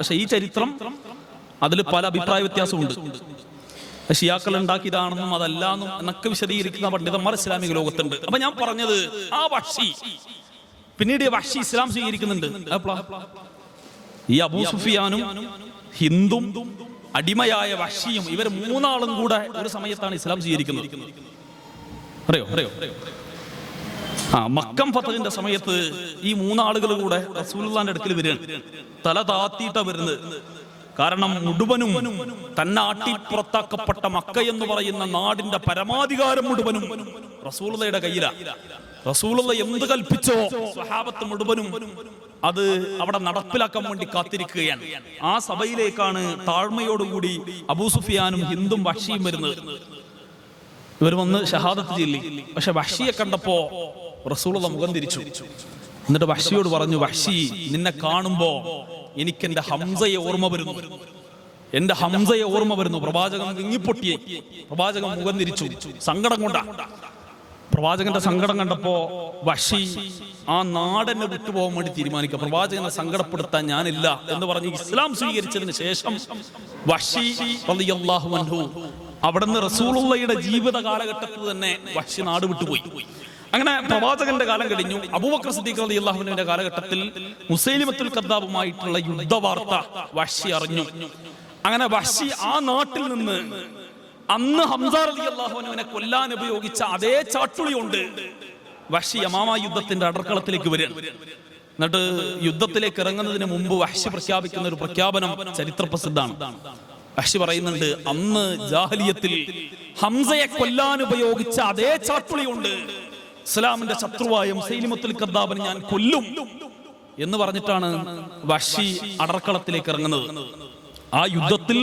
പക്ഷെ ഈ ചരിത്രം അതിൽ പല അഭിപ്രായ വ്യത്യാസമുണ്ട്. ഷിയാക്കൾ ഉണ്ടാക്കിയതാണെന്നും അതല്ല എന്നും എന്നൊക്കെ വിശദീകരിക്കുന്ന പണ്ഡിതന്മാർ ഇസ്ലാമിക ലോകത്തുണ്ട്. അപ്പൊ ഞാൻ പറഞ്ഞത് ആ വക്ഷി പിന്നീട് വഷി ഇസ്ലാം സ്വീകരിക്കുന്നുണ്ട്? ഈ അബൂ സുഫിയാനും ഹിന്ദും അടിമയായ വക്ഷിയും ഇവർ മൂന്നാളും കൂടെ ഒരു സമയത്താണ് ഇസ്ലാം സ്വീകരിക്കുന്നത്. അറിയോ? അറിയോ? ആ മക്കം ഫത്തഹിന്റെ സമയത്ത് ഈ മൂന്നാളുകൾ കൂടെ റസൂലുള്ളാന്റെ അടുക്കൽ വരികയാണ്. തല താത്തിയിട്ട വരുന്നത്. കാരണം മുഴുവനും തന്നെ ആട്ടിപ്പുറത്താക്കപ്പെട്ട മക്ക എന്ന് പറയുന്ന നാടിന്റെ പരമാധികാരം മുഴുവനും റസൂലുള്ളയുടെ കയ്യിലാ. റസൂലുള്ള എന്ത് കൽപ്പിച്ചോ സ്വഹാബത്ത് മുഴുവനും അത് അവിടെ നടപ്പിലാക്കാൻ വേണ്ടി കാത്തിരിക്കുകയാണ്. ആ സഭയിലേക്കാണ് താഴ്മയോടുകൂടി അബൂ സുഫിയാനും ഹിന്ദും വഷിയും വരുന്നത്. ഇവർ വന്ന് ഷഹാദത്ത് ചെല്ലി. പക്ഷെ വഷിയെ കണ്ടപ്പോ റസൂലുള്ള മുഖം തിരിച്ചു. എന്നിട്ട് വഷിയോട് പറഞ്ഞു വഷി നിന്നെ കാണുമ്പോ എനിക്ക് എന്റെ ഹംസയെ ഓർമ്മ വരുന്നു. എന്റെ ഹംസയെ ഓർമ്മ വരുന്നു. പ്രവാചകൻ വിങ്ങിപ്പൊട്ടിയെ. പ്രവാചകൻ മുഖം തിരിച്ചു സങ്കടം കൊണ്ട. പ്രവാചകന്റെ സങ്കടം കണ്ടപ്പോ വഷി ആ നാടനെ വിട്ടുപോകാൻ വേണ്ടി തീരുമാനിക്കുക. പ്രവാചകനെ സങ്കടപ്പെടുത്താൻ ഞാനില്ല എന്ന് പറഞ്ഞ് ഇസ്ലാം സ്വീകരിച്ചതിന് ശേഷം വഷി റളിയല്ലാഹു അൻഹു അവിടുന്ന് റസൂളുള്ളയുടെ ജീവിത കാലഘട്ടത്തിൽ തന്നെ വഷി നാട് വിട്ടുപോയി. അങ്ങനെ പ്രവാചകന്റെ കാലം കഴിഞ്ഞു. അബൂബക്കർ സിദ്ദീഖ് റളിയല്ലാഹുവിന്റെ കാലഘട്ടത്തിൽ മുസൈലിമത്തുൽ കദ്ദാബുമായിട്ടുള്ള യുദ്ധവാർത്ത വഷി അറിഞ്ഞു. അങ്ങനെ വഷി ആ നാട്ടിൽ നിന്ന് അന്ന് ഹംസാർ അലി അള്ളാഹുവിനെ കൊല്ലാൻ ഉപയോഗിച്ച അതേ ചാട്ടുളി ഉണ്ട് വഷി യമാമ യുദ്ധത്തിന്റെ അടർക്കളത്തിലേക്ക് വരിക. എന്നിട്ട് യുദ്ധത്തിലേക്ക് ഇറങ്ങുന്നതിന് മുമ്പ് വഷി പ്രഖ്യാപിക്കുന്ന ഒരു പ്രഖ്യാപനം ചരിത്ര പ്രസിദ്ധമാണ്. വഷി പറയുന്നുണ്ട് അന്ന് ജാഹലിയത്തിൽ ഹംസയെ കൊല്ലാൻ ഉപയോഗിച്ച അതേ ചാട്ടുളി കൊണ്ട് ഇസ്ലാമിന്റെ ശത്രുവായ മുസൈലിമത്തുൽ കദ്ദാബിനെ ഞാൻ കൊല്ലും എന്ന് പറഞ്ഞിട്ടാണ് വഷി അടർക്കളത്തിലേക്ക് ഇറങ്ങുന്നത്. ആ യുദ്ധത്തിൽ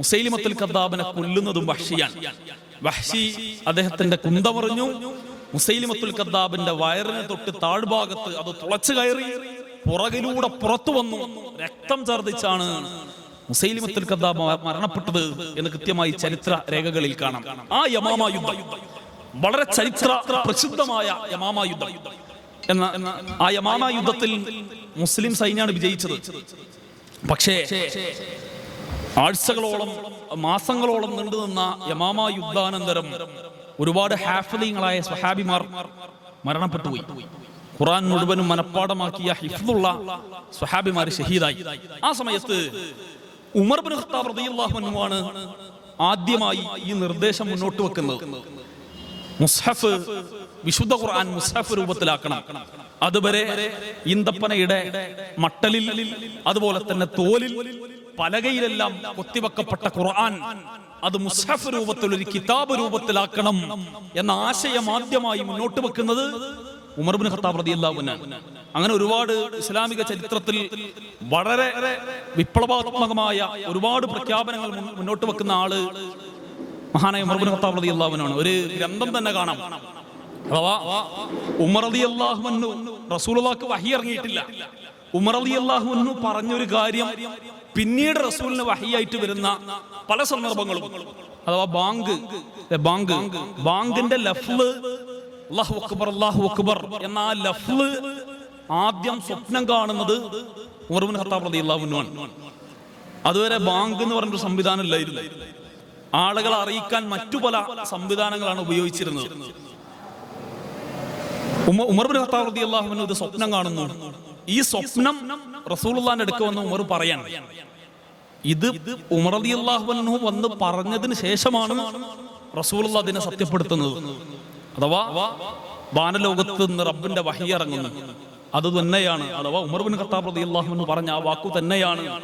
മുസൈലിമത്തുൽ കദ്ദാബിനെ കൊല്ലുന്നതും വഷിയാണ് വഹ്ഷി അദ്ദേഹത്തിന്റെ കുന്തമറിഞ്ഞു മുസൈലിമത്തുൽ കദ്ദാബിന്റെ വയറിനെ തൊട്ട് താഴ്ഭാഗത്ത് അത് തുളച്ചു കയറി പുറകിലൂടെ പുറത്തു വന്നു. രക്തം ഛർദിച്ചാണ് മുസൈലിമത്തുൽ കദ്ദാബ് മരണപ്പെട്ടത് എന്ന് കൃത്യമായി ചരിത്ര രേഖകളിൽ കാണാം. ആ യമാമ യുദ്ധം വളരെ ചരിത്ര പ്രസിദ്ധമായ യമാമ യുദ്ധം. എന്ന ആ യമാമ യുദ്ധത്തിൽ മുസ്ലിം സൈന്യമാണ് വിജയിച്ചത്. പക്ഷേ ആഴ്ചകളോളം മാസങ്ങളോളം നീണ്ടു നിന്ന യമാമ യുദ്ധാനന്തരം ഒരുപാട് ഹാഫലിങ്ങളായ സ്വഹാബിമാർ മരണപ്പെട്ടുപോയി. ഖുറാൻ മുഴുവനും മനഃപ്പാടമാക്കിയ ഹിഫ്ദുള്ള സ്വഹാബിമാർ ഷഹീദായി. ആ സമയത്ത് ഉമർ ബിൻ ഖത്താബ് റളിയല്ലാഹു അൻഹു ആണ് ആദ്യമായി ഈ നിർദ്ദേശം മുന്നോട്ട് വെക്കുന്നത്. മുസ്ഹഫ് വിശുദ്ധ ഖുർആൻ മുസ്ഹഫ് രൂപത്തിലാക്കണം. അതുവരെ ഈന്തപ്പനയുടെ മട്ടലിൽ അതുപോലെ തന്നെ തോലിൽ പലകയിലെല്ലാം കൊത്തിവെക്കപ്പെട്ട ഖുർആൻ അത് മുസ്ഹഫ് രൂപത്തിൽ ഒരു കിതാബ് രൂപത്തിലാക്കണം എന്ന ആശയം ആദ്യമായി മുന്നോട്ട് വെക്കുന്നത് ഉമർ ഇബ്നു ഖത്താബ് അൻഹു അങ്ങനെ ഒരുപാട് ഇസ്ലാമിക ചരിത്രത്തിൽ വളരെ വിപ്ലവാത്മകമായ ഒരുപാട് പ്രഖ്യാപനങ്ങൾ മുന്നോട്ട് വെക്കുന്ന ആൾ മഹാനായ ഉമർ ബിൻ ഖത്താബ് റളിയല്ലാഹു അൻഹു ഒരു ഗ്രന്ഥം തന്നെ കാണാം. അഥവാ ഉമർ റളിയല്ലാഹു അൻഹു റസൂലുള്ളാഹിക്ക് വഹി ഇറങ്ങിയിട്ടില്ല. ഉമർ റളിയല്ലാഹു അൻഹു പറഞ്ഞൊരു കാര്യം പിന്നീട് റസൂലിന് വഹിയായിട്ട് വരുന്ന പല സന്ദർഭങ്ങളും. അഥവാ ബാങ്ക്. ബാങ്ക്. ബാങ്കിന്റെ ലഫ്ല് അല്ലാഹു അക്ബർ അല്ലാഹു അക്ബർ എന്ന ആ ലഫ്ല് ആദ്യം സ്വപ്നം കാണുന്നത് ഉമർ ബിൻ ഖത്താബ് അൻഹു ആണ്. അതുവരെ ബാങ്ക് എന്ന് പറഞ്ഞൊരു സംവിധാനം ഇല്ലായിരുന്നു. ആളുകളെ അറിയിക്കാൻ മറ്റു പല സംവിധാനങ്ങളാണ് ഉപയോഗിച്ചിരുന്നത്. ഉമർ ബിൻ ഖത്താബ് ഇത് സ്വപ്നം കാണുന്നു. ഈ സ്വപ്നം റസൂലുള്ളാഹിന്റെ അടുക്ക വന്ന് ഉമർ പറയാൻ ഇത് ഉമർ റളിയല്ലാഹു അൻഹു വന്ന് പറഞ്ഞതിന് ശേഷമാണ് റസൂൽ അതിനെ സത്യപ്പെടുത്തുന്നത്. അഥവാ വാനലോകത്ത് നിന്ന് റബ്ബിന്റെ വഹി ഇറങ്ങുന്നു. അത് തന്നെയാണ്. അഥവാ ഉമർ ബിൻ ഖത്താബ് അള്ളാഹു അൻഹു പറഞ്ഞ ആ വാക്കു തന്നെയാണ്.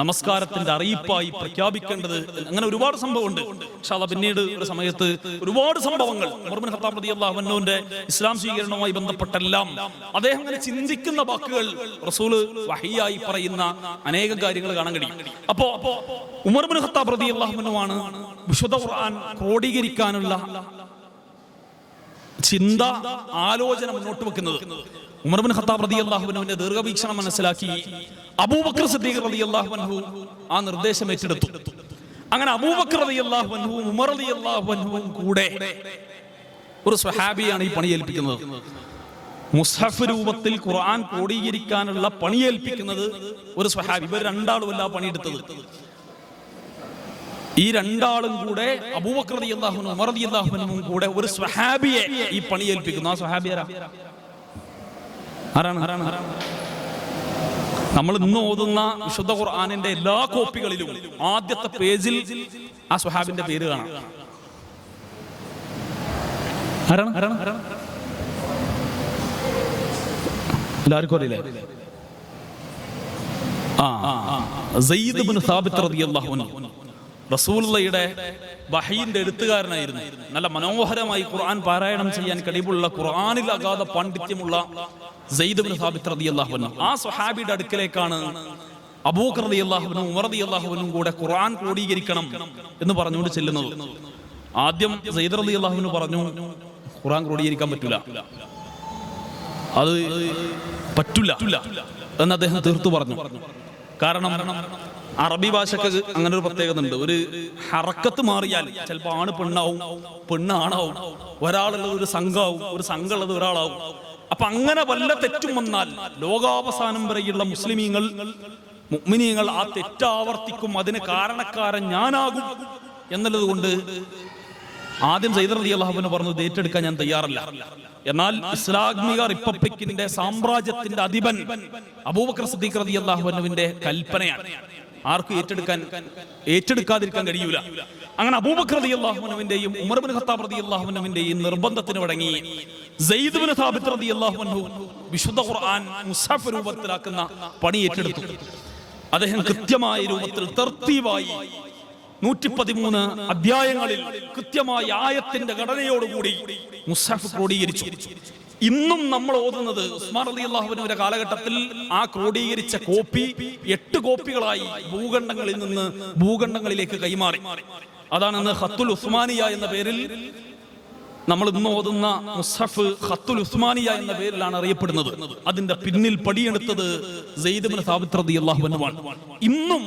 നമസ്കാരത്തിന്റെ അറിയിപ്പായി പ്രഖ്യാപിക്കേണ്ടത് അങ്ങനെ ഒരുപാട് സംഭവമുണ്ട്. അത് പിന്നീട് ഒരു സമയത്ത് ഒരുപാട് സംഭവങ്ങൾ അൻഹുവിന്റെ ഇസ്ലാം സ്വീകരണവുമായി ബന്ധപ്പെട്ടെല്ലാം അദ്ദേഹം അങ്ങനെ ചിന്തിക്കുന്ന വാക്കുകൾ റസൂൽ വഹിയായി പറയുന്ന അനേകം കാര്യങ്ങൾ കാണാൻ കഴിയും. അപ്പോ ഉമർ ബിൻ ഖത്താബ് റളിയല്ലാഹു അൻഹുവാണ് വിശുദ്ധ ഖുർആൻ ക്രോഡീകരിക്കാനുള്ള ചിന്ത ആലോചന മുന്നോട്ട് വെക്കുന്നത്. ഉമർബിൻ ഖത്താബ് റളിയല്ലാഹു അൻഹുവിന്റെ ദീർഘവീക്ഷണം മനസ്സിലാക്കി അബൂബക്കർ സിദ്ദീഖ് റളിയല്ലാഹു അൻഹു ആ നിർദ്ദേശം ഏറ്റെടുത്തു. അങ്ങനെ അബൂബക്കർ റളിയല്ലാഹു അൻഹുവും ഉമർ റളിയല്ലാഹു അള്ളാഹുബൻഹുവും കൂടെ ഒരു സ്വഹാബിയാണ് ഈ പണി ഏൽപ്പിക്കുന്നത്. മുസ്ഹഫ് രൂപത്തിൽ ഖുർആൻ ക്രോഡീകരിക്കാനുള്ള പണിയേൽപ്പിക്കുന്നത് ഒരു സ്വഹാബി. ഇവർ രണ്ടാളും അല്ല പണിയെടുത്തത്. ഈ രണ്ടാളും കൂടെ അള്ളാഹുനും കൂടെ ഒരു സ്വഹാബിയെ ഈ പണി ഏൽപ്പിക്കുന്നു ആ സ്വഹാബി ആരാ? ആരാണ്? ആരാണ്? നമ്മൾ ഇന്ന് ഓതുന്ന വിശുദ്ധ ഖുർആാനിന്റെ എല്ലാ കോപ്പികളിലും ആദ്യത്തെ പേജിൽ ആ സുഹാബിന്റെ പേര് കാണാം. ആരാണ്? ആരാണ്? ആരാണ് എല്ലാവർക്കും അറിയില്ലേ? ആ സയ്യിദ് ബിൻ സാബിത്ത് റളിയല്ലാഹു അൻഹു. റസൂലുള്ളയുടെ വഹയിന്റെ എഴുത്തുകാരനായിരുന്നു. നല്ല മനോഹരമായി ഖുർആൻ പാരായണം ചെയ്യാൻ കഴിവുള്ള ഖുർആനിൽ അഗാധ പാണ്ഡിത്യമുള്ള റളിയല്ലാഹു അൻഹു. ആ സ്വഹാബിയുടെ അടുക്കലേക്കാണ് അബൂബക്കർ റളിയല്ലാഹുവിനും ഉമർ റളിയല്ലാഹുവിനും കൂടെ ഖുർആൻ ക്രോഡീകരിക്കണം എന്ന് പറഞ്ഞുകൊണ്ട് ചെല്ലുന്നത്. ആദ്യം സയ്യിദ് റളിയല്ലാഹുവിന് പറഞ്ഞു ഖുർആൻ ക്രോഡീകരിക്കാൻ പറ്റൂല. അത് പറ്റില്ല എന്ന് അദ്ദേഹം തീർത്തു പറഞ്ഞു. കാരണം അറബി ഭാഷക്ക് അങ്ങനെ ഒരു പ്രത്യേകത ഉണ്ട് ഒരു ഹറക്കത്ത് മാറിയാൽ ചിലപ്പോൾ ആണ് പെണ്ണാവും പെണ്ണ് ആണാവും ഒരാളുള്ളത് ഒരു സംഘമാവും ഒരു സംഘമുള്ളത് ഒരാളാവും. അപ്പൊ അങ്ങനെ വല്ല തെറ്റും വന്നാൽ ലോകാവസാനം വരെയുള്ള മുസ്ലിമീങ്ങൾ മുഗ്മിനീങ്ങൾ ആ തെറ്റാവർത്തിക്കും അതിന് കാരണക്കാരൻ ഞാനാകും എന്നുള്ളത് കൊണ്ട് ആദ്യം സൈദർ അലി അള്ളാഹുവിന് പറഞ്ഞു ഏറ്റെടുക്കാൻ ഞാൻ തയ്യാറല്ല. എന്നാൽ ഇസ്ലാമിക റിപ്പബ്ലിക്കിന്റെ സാമ്രാജ്യത്തിന്റെ അധിപൻ അബൂബക്കർ സിദ്ദീഖ് റതി അള്ളാഹുവിന്റെ കൽപ്പനയാണ്. ആർക്കും ഏറ്റെടുക്കാൻ ഏറ്റെടുക്കാതിരിക്കാൻ കഴിയൂല. അങ്ങനെ അബൂബക്കർ റതി അള്ളാഹുവിന്റെയും ഉമർ ബിൻ ഖത്താബ് റതി അള്ളാഹുവിന്റെയും നിർബന്ധത്തിന് വഴങ്ങി സെയ്ദ് ബിൻ സാബിത്ത് റതി അള്ളാഹുവിനു വിശുദ്ധ ഖുർആൻ മുസാഫ് രൂപത്തിലാക്കുന്ന പണി ഏറ്റെടുത്തു. അദ്ദേഹം കൃത്യമായ രൂപത്തിൽ തർത്തീവായി നൂറ്റി പതിമൂന്ന് അധ്യായങ്ങളിൽ കൃത്യമായ ആയത്തിന്റെ ഘടനയോടുകൂടി മുസാഫ് ക്രോഡീകരിച്ചു. ഇന്നും നമ്മൾ ഓതുന്നത് ഉസ്മാൻ അലി അള്ളാഹുവിന്റെ കാലഘട്ടത്തിൽ ആ ക്രോഡീകരിച്ച കോപ്പി എട്ട് കോപ്പികളായി ഭൂഖണ്ഡങ്ങളിൽ നിന്ന് ഭൂഖണ്ഡങ്ങളിലേക്ക് കൈമാറി. അതാണ് ഇന്ന് ഹത്തുൽ ഉസ്മാനിയ എന്ന പേരിൽ നമ്മൾ ഇന്ന് ഓതുന്ന മുസഫ് ഹത്തുൽ ഉസ്മാനിയ എന്ന പേരിലാണ് അറിയപ്പെടുന്നത്. അതിന്റെ പിന്നിൽ പടിയെടുത്തത് സെയ്ദ് സാബിത് ഇന്നും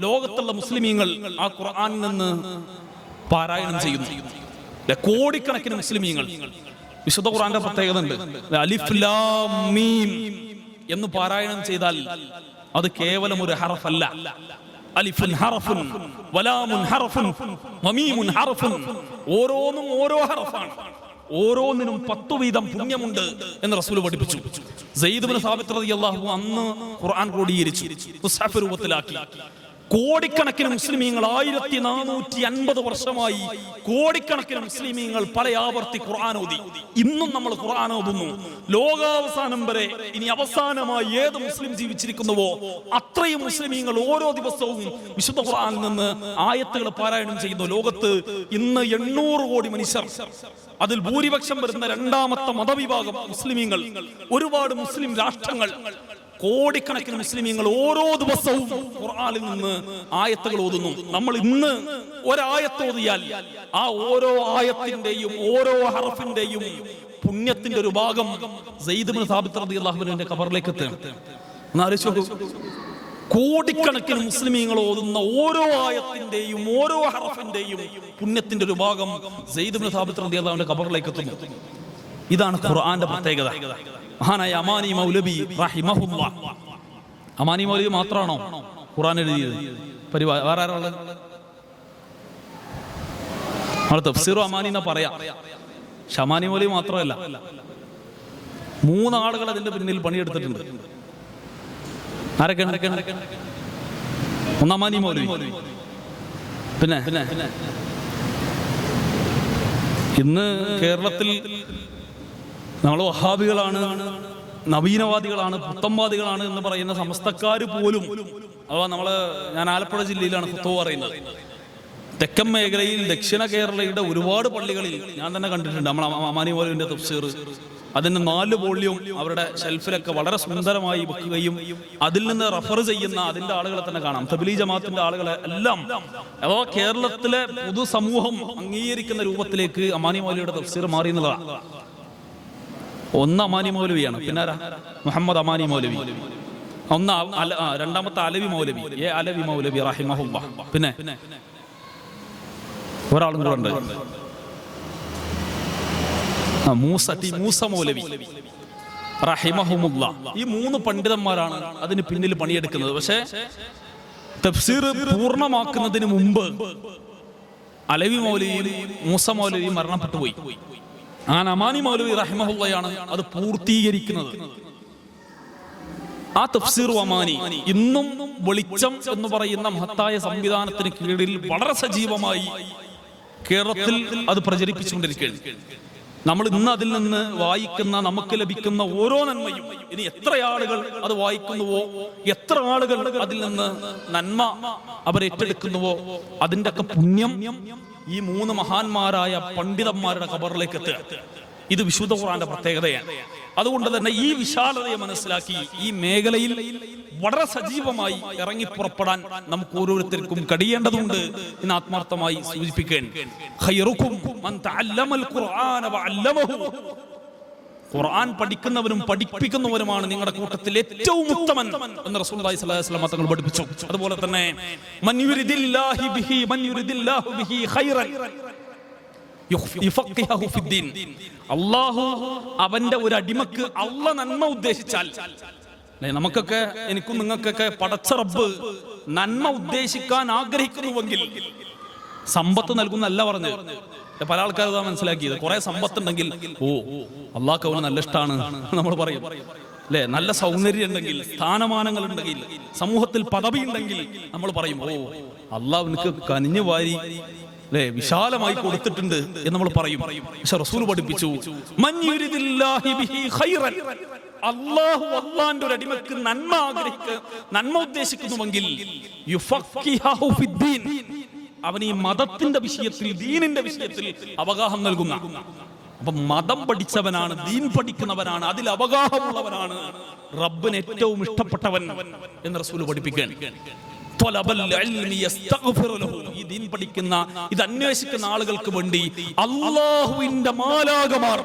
ലോകത്തുള്ള മുസ്ലിമീങ്ങൾ ആ ഖുർആാനിൽ നിന്ന് പാരായണം ചെയ്യുന്നു. കോടിക്കണക്കിന് മുസ്ലിമീങ്ങൾ വിശുദ്ധ ഖുറാന്റെ പ്രത്യേകത ഉണ്ട് ലാം മീം എന്ന് പാരായണം ചെയ്താൽ അത് കേവലം ഒരു ഹറഫല്ല. അലിഫുൻ ഹറഫുൻ വലാമുൻ ഹറഫുൻ മമീമുൻ ഹറഫുൻ. ഓരോന്നും ഓരോ ഹറഫാണ്. ഓരോന്നിനും പത്തു വീതം പുണ്യമുണ്ട് എന്ന് റസൂൽ പഠിപ്പിച്ചു. സയ്യിദ് ബിൻ സാബിത്ത് റളിയല്ലാഹു അന്ന് ഖുർആൻ ക്രോഡീകരിച്ചു. മുസ്ഹഫ് രൂപത്തിലാക്കി. കോടിക്കണക്കിന് മുസ്ലിമീങ്ങൾ ആയിരത്തി നാനൂറ്റി അൻപത് വർഷമായി കോടിക്കണക്കിന് മുസ്ലിമീങ്ങൾ പല ആവർത്തി ഖുർആൻ ഓതി. ഇന്നും നമ്മൾ ഖുർആൻ ഓതുന്നു. ലോകാവസാനം വരെ ഇനി അവസാനമായി ഏത് മുസ്ലിം ജീവിച്ചിരിക്കുന്നുവോ അത്രയും മുസ്ലിമീങ്ങൾ ഓരോ ദിവസവും വിശുദ്ധ ഖുർആനിൽ നിന്ന് ആയത്തുകൾ പാരായണം ചെയ്യുന്നു. ലോകത്ത് ഇന്ന് എണ്ണൂറ് കോടി മനുഷ്യർ അതിൽ ഭൂരിപക്ഷം വരുന്ന രണ്ടാമത്തെ മതവിഭാഗം മുസ്ലിമീങ്ങൾ. ഒരുപാട് മുസ്ലിം രാഷ്ട്രങ്ങൾ കോടിക്കണക്കിന് മുസ്ലിമീങ്ങൾ ഓരോ ദിവസവും ഖുർആനിൽ നിന്ന് ആയത്തുകൾ ഓതുന്നു. നമ്മൾ ഇന്ന് ഒരായത്ത് ഓതിയാൽ ആ ഓരോ ആയത്തിന്റെയും ഓരോ ഹറഫിന്റെയും പുണ്യത്തിന്റെ ഒരു ഭാഗം സെയ്ദ് ഒന്ന് കോടിക്കണക്കിന് മുസ്ലിമീങ്ങൾ ഓതുന്ന ഓരോ ആയത്തിന്റെയും ഓരോ ഹറഫിന്റെയും പുണ്യത്തിന്റെ ഒരു ഭാഗം സെയ്ദ് ഖബറിലേക്ക് എത്തുന്നു ഇതാണ് ഖുർആന്റെ പ്രത്യേകത. മഹാനായ അമാനി മൗലവി റഹിമഹുല്ലാ. അമാനി മൗലബി മാത്രമാണോ ഖുറാൻ എഴുതിയത്? പരിപാടി വേറെ ആരാ ഉള്ളത്? നമ്മൾ തഫ്സീറു അമാനി എന്നാ പറയാ. ഷമാനി മൗലി മാത്രമല്ല മൂന്നാളുകൾ അതിന്റെ പിന്നിൽ പണിയെടുത്തിട്ടുണ്ട്. ആരൊക്കെ ആരൊക്കെയാണ് മൗലി പിന്നെ? പിന്നെ? ഇന്ന് കേരളത്തിൽ നമ്മൾ വഹാബികളാണ് നവീനവാദികളാണ് പുത്തംവാദികളാണ് എന്ന് പറയുന്ന സമസ്തക്കാർ പോലും അഥവാ നമ്മൾ ഞാൻ ആലപ്പുഴ ജില്ലയിലാണ് ഫുത്തോ പറയുന്നത്. തെക്കൻ മേഖലയിൽ ദക്ഷിണ കേരളയുടെ ഒരുപാട് പള്ളികളിൽ ഞാൻ തന്നെ കണ്ടിട്ടുണ്ട്. നമ്മൾ അമാനി മോലുവിന്റെ തഫ്സീർ. അതിന്റെ നാല് വോള്യം അവരുടെ ഷെൽഫിലൊക്കെ വളരെ സുന്ദരമായി വെക്കുകയും അതിൽ നിന്ന് റഫർ ചെയ്യുന്ന അതിന്റെ ആളുകളെ തന്നെ കാണാം. തബിലി ജമാഅത്തിന്റെ ആളുകളെ എല്ലാം. അഥവാ കേരളത്തിലെ പൊതുസമൂഹം അംഗീകരിക്കുന്ന രൂപത്തിലേക്ക് അമാനി മൗലിയുടെ തഫ്സീർ മാറി എന്നുള്ളതാണ്. ഒന്ന് അമാനി മൗലവിയാണ് പിന്നെ മുഹമ്മദ് അമാനി മൗലവി. ഒന്ന് രണ്ടാമത്തെ അലവി മൗലവി. ഏ അലവി മൗലവി റഹിമഹുല്ല. പിന്നെ ഒരാളും കൂടെ ഉണ്ട്. മൂസ ടി മൂസ മൗലവി. ഈ മൂന്ന് പണ്ഡിതന്മാരാണ് അതിന് പിന്നിൽ പണിയെടുക്കുന്നത്. പക്ഷേ തഫ്സീർ പൂർണമാക്കുന്നതിന് മുമ്പ് അലവി മൗലവിയും മൂസ മൗലവിയും മരണപ്പെട്ടു പോയി. ആ നമാനി മൗലവി റഹ്മഹുള്ളയാണ് അത് പൂർത്തീകരിക്കുന്നത്. ആ തഫ്സീർ അമാനി ഇന്നും വെളിച്ചം എന്ന് പറയുന്ന മഹത്തായ സംവിധാനത്തിന് കീഴിൽ വളരെ സജീവമായി കേരളത്തിൽ അത് പ്രചരിപ്പിച്ചുകൊണ്ടിരിക്കുകയാണ്. നമ്മൾ ഇന്ന് അതിൽ നിന്ന് വായിക്കുന്ന നമുക്ക് ലഭിക്കുന്ന ഓരോ നന്മയും ഇനി എത്ര ആളുകൾ അത് വായിക്കുന്നുവോ എത്ര ആളുകൾ അതിൽ നിന്ന് നന്മ അവർ ഏറ്റെടുക്കുന്നുവോ അതിന്റെ ഒക്കെ പുണ്യം ഈ മൂന്ന് മഹാന്മാരായ പണ്ഡിതന്മാരുടെ ഖബറിലേക്ക് എത്തുക. ഇത് വിശുദ്ധ ഖുറാന്റെ പ്രത്യേകതയാണ്. അതുകൊണ്ട് തന്നെ ഈ വിശാലതയെ മനസ്സിലാക്കി ഈ മേഖലയിൽ വളരെ സജീവമായി ഇറങ്ങി പുറപ്പെടാൻ നമുക്ക് ഓരോരുത്തർക്കും കഴിയേണ്ടതുണ്ട് എന്ന് ആത്മാർത്ഥമായി സൂചിപ്പിക്കാൻ ഖുർആൻ പഠിക്കുന്നവരും പഠിപ്പിക്കുന്നവരുമാണ് നിങ്ങളുടെ കൂട്ടത്തിൽ ഏറ്റവും ഉത്തമൻ എന്ന് റസൂലുള്ളാഹി സ്വല്ലല്ലാഹു അലൈഹി വസല്ലം തങ്ങൾ പഠിപ്പിച്ചു. അതുപോലെ തന്നെ മൻ യുരിദില്ലാഹി ബിഹി മൻ യുരിദില്ലാഹു ബിഹി ഖൈറൻ യുഫഖിഹു ഫിദ്ദീൻ. അല്ലാഹു അവന്റെ ഒരു അടിമക്ക് അള്ള നന്മ ഉദ്ദേശിച്ചാൽ നമുക്കൊക്കെ എനിക്കും നിങ്ങൾക്കൊക്കെ പടച്ച റബ്ബ് നന്മ ഉദ്ദേശിക്കാൻ ആഗ്രഹിക്കുന്നുവെങ്കിൽ സമ്പത്ത് നൽകുന്നല്ല പറഞ്ഞു പല ആൾക്കാരും ഇതാ മനസ്സിലാക്കിയത് കുറെ സമ്പത്ത് ഉണ്ടെങ്കിൽ ഓ അള്ളാഹ് അവന് നല്ല ഇഷ്ടമാണ് നമ്മൾ പറയും അല്ലെ നല്ല സൗന്ദര്യം ഉണ്ടെങ്കിൽ സ്ഥാനമാനങ്ങൾ ഉണ്ടെങ്കിൽ സമൂഹത്തിൽ പദവി ഉണ്ടെങ്കിൽ നമ്മൾ പറയും ഓ അള്ളാഹ് കനിഞ്ഞു വാരി അല്ലെ വിശാലമായി കൊടുത്തിട്ടുണ്ട് എന്ന് നമ്മൾ പറയും പക്ഷെ റസൂൽ പഠിപ്പിച്ചു. അള്ളാഹു അള്ളാന്റെ ഒരു അടിമക്ക് നന്മ ആഗ്രഹിക്ക നന്മ ഉദ്ദേശിക്കുന്നുവെങ്കിൽ. അവൻ ഈ മതത്തിന്റെ വിഷയത്തിൽ ദീനിന്റെ വിഷയത്തിൽ അവഗാഹം നൽകുന്ന. അപ്പൊ മതം പഠിച്ചവനാണ് ദീൻ പഠിക്കുന്നവനാണ് അതിൽ അവഗാഹമുള്ളവനാണ് റബ്ബിന് ഏറ്റവും ഇഷ്ടപ്പെട്ടവൻ എന്ന് റസൂൽ പഠിപ്പിക്കുകയാണ് ഈ ദീൻ പഠിക്കുന്ന ഇത് അന്വേഷിക്കുന്ന ആളുകൾക്ക് വേണ്ടി അള്ളാഹുവിന്റെ മാലാകമാർ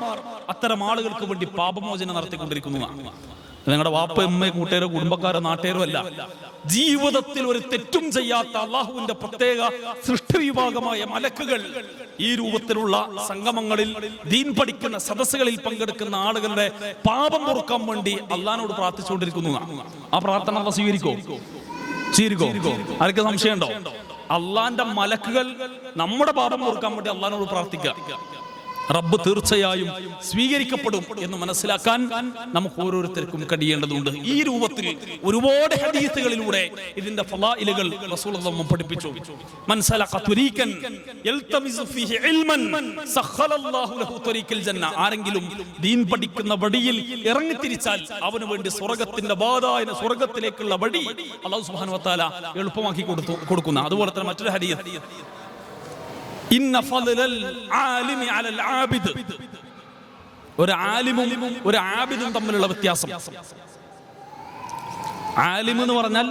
അത്തരം ആളുകൾക്ക് വേണ്ടി പാപമോചനം നടത്തിക്കൊണ്ടിരിക്കുന്നതാണ്. നിങ്ങളുടെ വാപ്പ ഉമ്മ കൂട്ടുകാരോ കുടുംബക്കാരോ നാട്ടുകാരോ അല്ല ജീവിതത്തിൽ ഒരു തെറ്റും ചെയ്യാത്ത അള്ളാഹുവിന്റെ പ്രത്യേക സൃഷ്ടി വിഭാഗമായ മലക്കുകൾ ഈ രൂപത്തിലുള്ള സംഗമങ്ങളിൽ ദീൻ പഠിക്കുന്ന സദസ്സുകളിൽ പങ്കെടുക്കുന്ന ആളുകളുടെ പാപം പൊറുക്കാൻ വേണ്ടി അള്ളഹാനോട് പ്രാർത്ഥിച്ചുകൊണ്ടിരിക്കുന്നു. ആ പ്രാർത്ഥന അള്ളാഹ് സ്വീകരിക്കോ? സ്വീകരിക്കോ? ആർക്ക് സംശയമുണ്ടോ? അള്ളാന്റെ മലക്കുകൾ നമ്മുടെ പാപം പൊറുക്കാൻ വേണ്ടി അള്ളഹാനോട് പ്രാർത്ഥിക്കുക. റബ്ബ് തീർച്ചയായും സ്വീകരിക്കപ്പെടും എന്ന് മനസ്സിലാക്കാൻ നമുക്ക് ഓരോരുത്തർക്കും കഴിയേണ്ടതുണ്ട്. ഈ രൂപത്തിൽ ഒരുപാട് ഹദീസുകളിലൂടെ ഇതിന്റെ ഫലായിലുകൾ റസൂൽ പഠിപ്പിച്ചു. ആരെങ്കിലും ദീൻ പഠിക്കുന്ന വഴിയിൽ ഇറങ്ങിത്തിരിച്ചാൽ അവന് വേണ്ടി സ്വർഗത്തിന്റെ ബാധായന സ്വർഗത്തിലേക്കുള്ള വഴി അള്ളാഹു സുബ്ഹാനഹു വത്താല എളുപ്പമാക്കി കൊടുത്തു കൊടുക്കുന്ന. അതുപോലെ തന്നെ മറ്റൊരു ഹദീസ്. ഇന്ന ഫളലൽ ആലിമി അലൽ ആബിദ്. ഒരു ആലിമും ഒരു ആബിദും തമ്മിലുള്ള വ്യത്യാസം. ആലിം എന്ന് പറഞ്ഞാൽ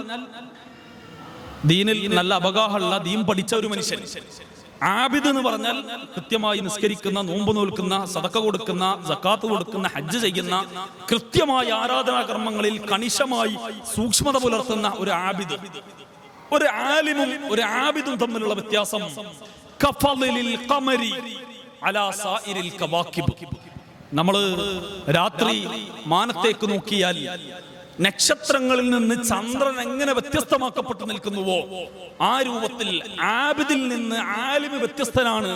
ദീനിൽ നല്ല അവഗാഹമുള്ള ദീൻ പഠിച്ച ഒരു മനുഷ്യൻ. ആബിദ് എന്ന് പറഞ്ഞാൽ കൃത്യമായി നിസ്കരിക്കുന്ന നോമ്പ് നോൽക്കുന്ന സതക്ക കൊടുക്കുന്ന സക്കാത്ത് കൊടുക്കുന്ന ഹജ്ജ് ചെയ്യുന്ന കൃത്യമായ ആരാധനാ കർമ്മങ്ങളിൽ കണിശമായി സൂക്ഷ്മത പുലർത്തുന്ന ഒരു ആബിദ്. ഒരു ആലിമും ഒരു ആബിദും തമ്മിലുള്ള വ്യത്യാസം നമ്മൾ രാത്രി മാനത്തേക്ക് നോക്കിയാൽ നക്ഷത്രങ്ങളിൽ നിന്ന് ചന്ദ്രൻ എങ്ങനെ വ്യത്യസ്തമാക്കപ്പെട്ടു നിൽക്കുന്നുവോ ആ രൂപത്തിൽ ആബിദിൽ നിന്ന് ആലിമ് വ്യത്യസ്തനാണ്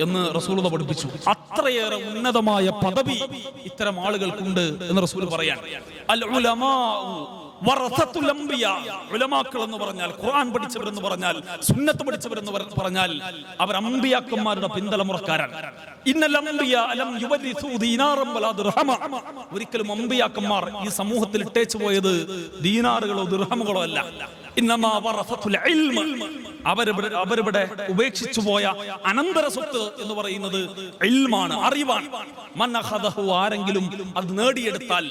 എന്ന് റസൂൽ പഠിപ്പിച്ചു അത്രയേറെ ഉന്നതമായ പദവി ഇത്തരം ആളുകൾക്കുണ്ട് എന്ന് റസൂൽ പറയാൻ അൽ. ഉലമാക്കൾ എന്ന് പറഞ്ഞാൽ ഖുർആൻ പഠിച്ചവരെന്ന് പറഞ്ഞാൽ സുന്നത്ത് പഠിച്ചവരെന്ന് പറഞ്ഞാൽ അവർ അമ്പിയാക്കന്മാരുടെ പിന്തലമുറക്കാരാണ്. ഒരിക്കലും അമ്പിയാക്കന്മാർ ഈ സമൂഹത്തിൽ ഇട്ടേച്ചു പോയത് ദീനാറുകളോ ദിർഹമുകളോ അല്ല. അവരിവിടെ ഉപേക്ഷിച്ചു പോയ അനന്തര സ്വത്ത് എന്ന് പറയുന്നത് ഇൽമാണ് അറിവാണ്. ആരെങ്കിലും അത് നേടിയെടുത്താൽ.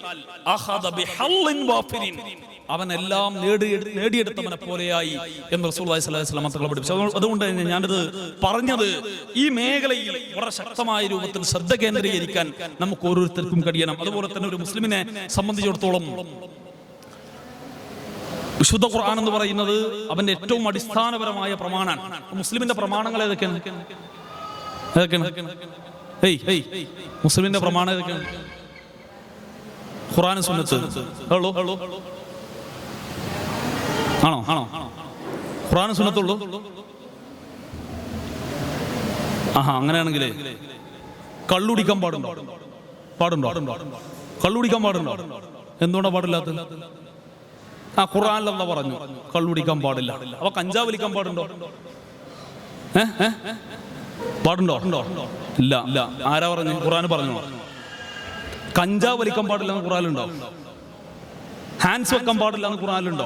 അവനെല്ലാം നേടി നേടിയെടുത്തവനെ പോലെയായി എന്ന് തങ്ങൾ പഠിപ്പിച്ചു. അതുകൊണ്ട് തന്നെ ഞാനിത് പറഞ്ഞത് ഈ മേഖലയിൽ വളരെ ശക്തമായ രൂപത്തിൽ ശ്രദ്ധ കേന്ദ്രീകരിക്കാൻ നമുക്ക് ഓരോരുത്തർക്കും കഴിയണം. അതുപോലെ തന്നെ ഒരു മുസ്ലിമിനെ സംബന്ധിച്ചിടത്തോളം വിശുദ്ധ ഖുർആൻ എന്ന് പറയുന്നത് അവന്റെ ഏറ്റവും അടിസ്ഥാനപരമായ പ്രമാണാണ്. മുസ്ലിമിന്റെ പ്രമാണങ്ങൾ ഏതൊക്കെയാണ്? മുസ്ലിമിന്റെ പ്രമാണം ഏതൊക്കെയാണ്? ഖുറാൻ സുന്നത്ത്. ഉള്ളൂ. ആണോ? ആണോ? ഖുറാൻ സുന്നത്തുള്ളൂ ആഹാ അങ്ങനെയാണെങ്കിൽ കള്ളുടിക്കാൻ പാടുണ്ടോ? പാടുണ്ടോ? കള്ളുടിക്കാൻ പാടുണ്ടോ? എന്തുകൊണ്ടാണ് പാടില്ലാത്തത്? ആ ഖുറാനിലെന്ന പറഞ്ഞു. കള്ളുടിക്കാൻ പാടില്ല. അപ്പൊ കഞ്ചാവ് വലിക്കാൻ പാടുണ്ടോ? പാടുണ്ടോ? ഇല്ല. ഇല്ല ആരാ പറഞ്ഞു? ഖുറാൻ പറഞ്ഞു? കഞ്ചാവ് വലിക്കാൻ പാടില്ല എന്ന് ഖുറാനുണ്ടോ ഹാൻഡ്സ് വെക്കാൻ പാടില്ല എന്ന് ഖുറാനിലുണ്ടോ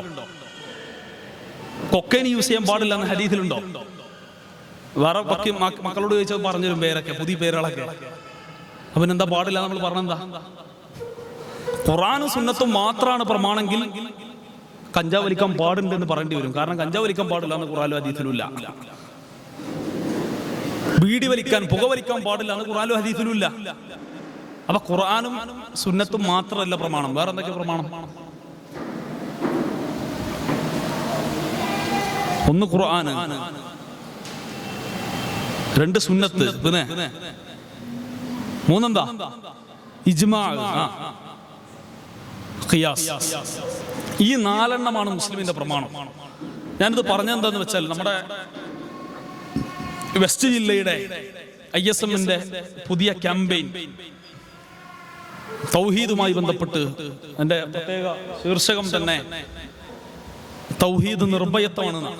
യൂസ് ചെയ്യാൻ പാടില്ല എന്ന് ഹരീതിലുണ്ടോ വേറെ പക്കി മക്കളോട് ചോദിച്ചാൽ പറഞ്ഞുതരും പേരൊക്കെ പുതിയ പേരുകളൊക്കെ. അവൻ എന്താ പാടില്ല നമ്മൾ പറഞ്ഞെന്താ? ഖുറാനും സുന്നത്തും മാത്രമാണ് പ്രമാണെങ്കിൽ കഞ്ചാവ് വലിക്കാൻ പാടുണ്ട് എന്ന് പറയേണ്ടി വരും. കാരണം കഞ്ചാവ് വലിക്കാൻ പാടില്ല എന്ന് ഖുറാലും ഹദീസിലും ഇല്ല. ബീഡി വലിക്കാൻ പുക വലിക്കാൻ പാടില്ല എന്ന് ഖുറാലും ഹദീസിലും ഇല്ല. അപ്പൊ ഖുറാനും സുന്നത്തും മാത്രമല്ല പ്രമാണം. വേറെ എന്തൊക്കെ പ്രമാണം? ഒന്ന് ഖുർആന് രണ്ട് സുന്നത്ത്. പിന്നെ? മൂന്നെന്താ? ഇജ്മാ. ഖിയാസ്. ഈ നാലെണ്ണമാണ് മുസ്ലിമിന്റെ പ്രമാണം. ഞാനിത് പറഞ്ഞെന്താന്ന് വെച്ചാൽ നമ്മുടെ വെസ്റ്റ് ജില്ലയുടെ ഐ എസ് എമ്മിന്റെ പുതിയ ക്യാമ്പയിൻ തൗഹീദുമായി ബന്ധപ്പെട്ട് എന്റെ പ്രത്യേക ശീർഷകം തന്നെ തൗഹീദ് നിർഭയത്വമാണ്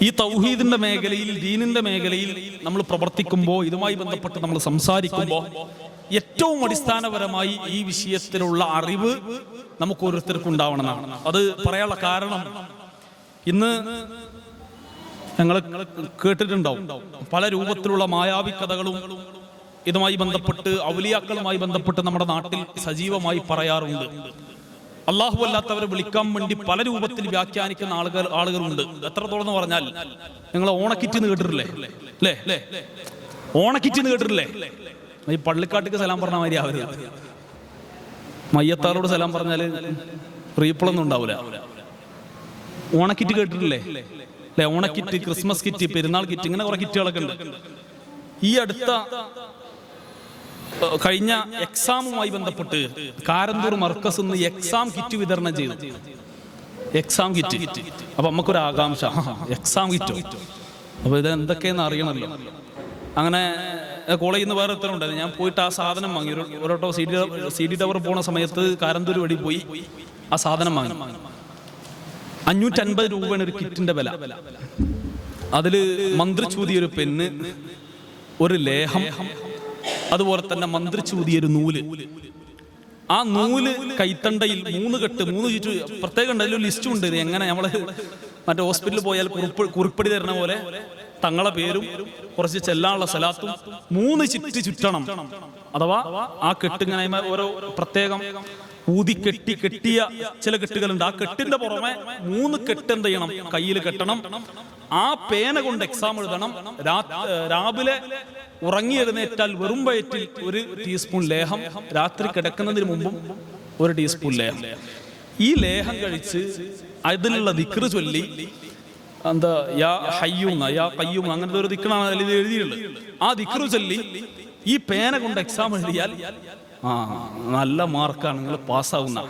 ഈ തൗഹീദിന്റെ മേഖലയിൽ ദീനിന്റെ മേഖലയിൽ നമ്മൾ പ്രവർത്തിക്കുമ്പോൾ ഇതുമായി ബന്ധപ്പെട്ട് നമ്മൾ സംസാരിക്കുമ്പോൾ ഏറ്റവും അടിസ്ഥാനപരമായി ഈ വിഷയത്തിലുള്ള അറിവ് നമുക്ക് ഓരോരുത്തർക്കും ഉണ്ടാവണമെന്നാണ് അത് പറയാനുള്ള കാരണം ഇന്ന് ഞങ്ങൾ കേട്ടിട്ടുണ്ടാവും. പല രൂപത്തിലുള്ള മായാവി കഥകളും ഇതുമായി ബന്ധപ്പെട്ട് ഔലിയാക്കളുമായി ബന്ധപ്പെട്ട് നമ്മുടെ നാട്ടിൽ സജീവമായി പറയാറുണ്ട്. അള്ളാഹു അല്ലാത്തവരെ വിളിക്കാൻ വേണ്ടി പല രൂപത്തിൽ വ്യാഖ്യാനിക്കുന്ന ആളുകൾ ആളുകളുണ്ട്. എത്രത്തോളം എന്ന് പറഞ്ഞാൽ നിങ്ങൾ ഓണക്കിറ്റ് കേട്ടിട്ടില്ലേ അല്ലേ ഓണക്കിറ്റ് കേട്ടിട്ടില്ലേ ഈ പള്ളിക്കാട്ടിക്ക് സലാം പറഞ്ഞ മാതിരി ആവരുത്. മയ്യത്താറോട് സലാം പറഞ്ഞാൽ റീപ്പിളൊന്നും ഉണ്ടാവില്ല ഓണക്കിറ്റ് കേട്ടിട്ടില്ലേ? അല്ലെ ഓണക്കിറ്റ് ക്രിസ്മസ് കിറ്റ് പെരുന്നാൾ കിറ്റ് ഇങ്ങനെ കുറെ കിറ്റുകളൊക്കെ ഉണ്ട്. ഈ അടുത്ത കഴിഞ്ഞ എക്സാമുമായി ബന്ധപ്പെട്ട് കാരന്തൂർ മർക്കസ് നിന്ന് എക്സാം കിറ്റ് വിതരണം ചെയ്തു. Exam kit. അപ്പൊ നമുക്കൊരു ആകാംക്ഷ എക്സാം കിറ്റോ? അപ്പൊ ഇത് എന്തൊക്കെയെന്ന് അറിയണമല്ലോ അങ്ങനെ കോളേജിൽ നിന്ന് വേറെ ഉത്തരം ഉണ്ടായിരുന്നു. ഞാൻ പോയിട്ട് ആ സാധനം വാങ്ങി. ഒരു ഒരോട്ടോ C D C D tower പോണ സമയത്ത് കാരന്തൂർ വഴി പോയി ആ സാധനം വാങ്ങി. അഞ്ഞൂറ്റൻപത് രൂപയാണ് ഒരു കിറ്റിന്റെ വില. അതിൽ മന്ത്രിച്ചൂതിയ ഒരു പെണ്ണ് ഒരു ലേഹം അതുപോലെ തന്നെ മന്ത്രിച്ചൂതിയ ഒരു നൂൽ. ആ നൂൽ കൈത്തണ്ടയിൽ മൂന്ന് കെട്ട് മൂന്ന് ചുറ്റു പ്രത്യേകം ഉണ്ട്. അതിലൊരു ലിസ്റ്റും ഉണ്ട്. എങ്ങനെ നമ്മൾ മറ്റേ ഹോസ്പിറ്റലിൽ പോയാൽ കുറിപ്പ് കുറിപ്പടി തരുന്ന പോലെ തങ്ങളെ പേരും കുറച്ച് ചെല്ലാനുള്ള സ്ഥലത്തും മൂന്ന് ചിറ്റ് ചുറ്റണം. അഥവാ ആ കെട്ടിങ്ങനെ ഓരോ പ്രത്യേകം ഊതി കെട്ടി കെട്ടിയ ചില കെട്ടുകളുണ്ട്. ആ കെട്ടിന്റെ പുറമെ മൂന്ന് കെട്ട് എന്ത് ചെയ്യണം? കയ്യിൽ കെട്ടണം. ആ പേന കൊണ്ട് എക്സാം എഴുതണം. രാവിലെ ഉറങ്ങി എഴുന്നേറ്റാൽ വെറും വയറ്റിൽ ഒരു ടീസ്പൂൺ ലേഹം രാത്രി കിടക്കുന്നതിന് മുമ്പും ഒരു ടീസ്പൂൺ ലേഹം. ഈ ലേഹം കഴിച്ച് അതിലുള്ള ദിക്റ് ചൊല്ലി എന്താ യാ ഹയ്യൂന്ന യാ കയ്യൂം അങ്ങനത്തെ ഒരു ദിക്കണാണ് അതിൽ എഴുതിയിട്ടുള്ളത്. ആ ദിക്കറു ചൊല്ലി ഈ പേന കൊണ്ട് എക്സാം എഴുതിയാൽ ആ നല്ല മാർക്കാണ് നിങ്ങൾ പാസ്സാവുന്ന